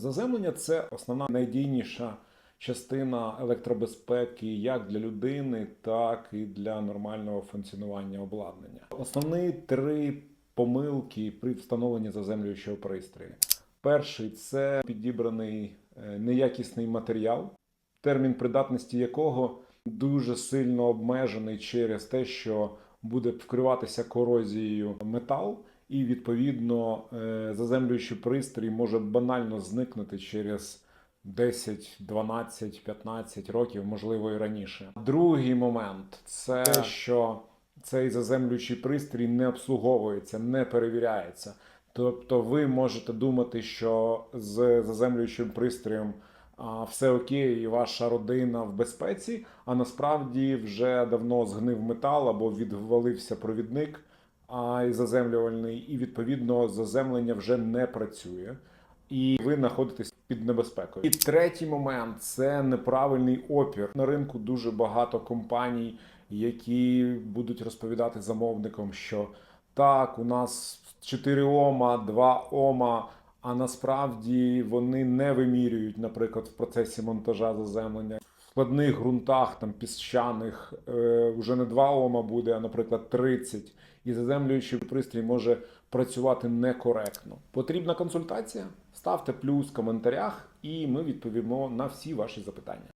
Заземлення це основна найдійніша частина електробезпеки як для людини, так і для нормального функціонування обладнання. Основні три помилки при встановленні заземлюючого пристрою. Перший це підібраний е, неякісний матеріал, термін придатності якого дуже сильно обмежений через те, що буде вкриватися корозією метал, і відповідно е, заземлюючий пристрій може банально зникнути через 10, 12, 15 років, можливо, і раніше. Другий момент це те, що цей заземлюючий пристрій не обслуговується, не перевіряється. Тобто ви можете думати, що з заземлюючим пристроєм все окей, і ваша родина в безпеці, а насправді вже давно згнив метал або відвалився провідник а, і заземлювальний, і відповідно заземлення вже не працює, і ви знаходитесь під небезпекою. І третій момент це неправильний опір. На ринку дуже багато компаній, які будуть розповідати замовникам, що так, у нас 4 Ома, 2 Ома. А насправді вони не вимірюють, наприклад, в процесі монтажа заземлення. Складних ґрунтах, там піщаних, е, вже не 2 Ома буде, а, наприклад, 30. І заземлюючий пристрій може працювати некоректно. Потрібна консультація? Ставте плюс в коментарях, і ми відповімо на всі ваші запитання.